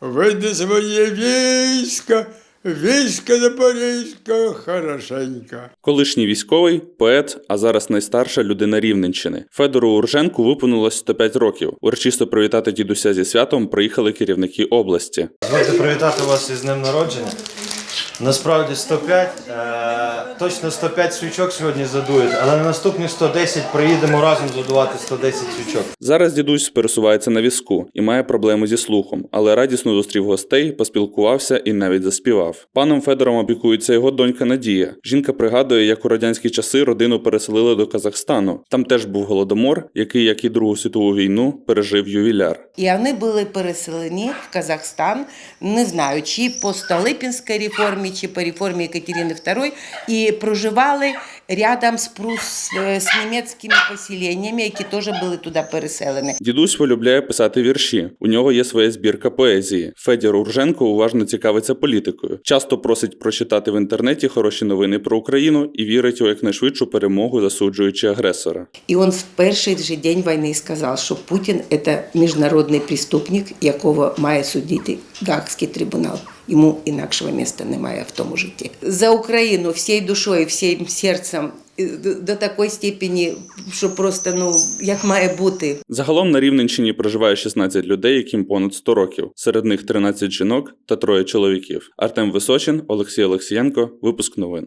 Види своє військо, військо Запорізька, хорошенька. Колишній військовий, поет, а зараз найстарша людина Рівненщини. Федору Урженку виповнилось 105 років. Урочисто привітати дідуся зі святом приїхали керівники області. Дозвольте привітати вас із днем народження. Насправді 105, е, точно 105 свічок сьогодні задують, але на наступні 110 приїдемо разом задувати 110 свічок. Зараз дідусь пересувається на візку і має проблеми зі слухом, але радісно зустрів гостей, поспілкувався і навіть заспівав. Паном Федором опікується його донька Надія. Жінка пригадує, як у радянські часи родину переселили до Казахстану. Там теж був голодомор, який, як і Другу світову війну, пережив ювіляр. І вони були переселені в Казахстан, не знаю, чи по Столипінській реформі, чи по реформі Екатерини II, і проживали рядом з, прус, з німецькими поселеннями, які теж були туди переселені. Дідусь полюбляє писати вірші. У нього є своя збірка поезії. Федір Урженко уважно цікавиться політикою. Часто просить прочитати в інтернеті хороші новини про Україну і вірить у якнайшвидшу перемогу, засуджуючи агресора. І він в перший же день війни сказав, що Путін – це міжнародний преступник, якого має судити Гаагський трибунал. Йому інакшого місця немає в тому житті. За Україну всією душою, всім серцем до такої степені, що просто ну як має бути. Загалом на Рівненщині проживає 16 людей, яким понад 100 років. Серед них 13 жінок та троє чоловіків. Артем Височин, Олексій Олексієнко. Випуск новин.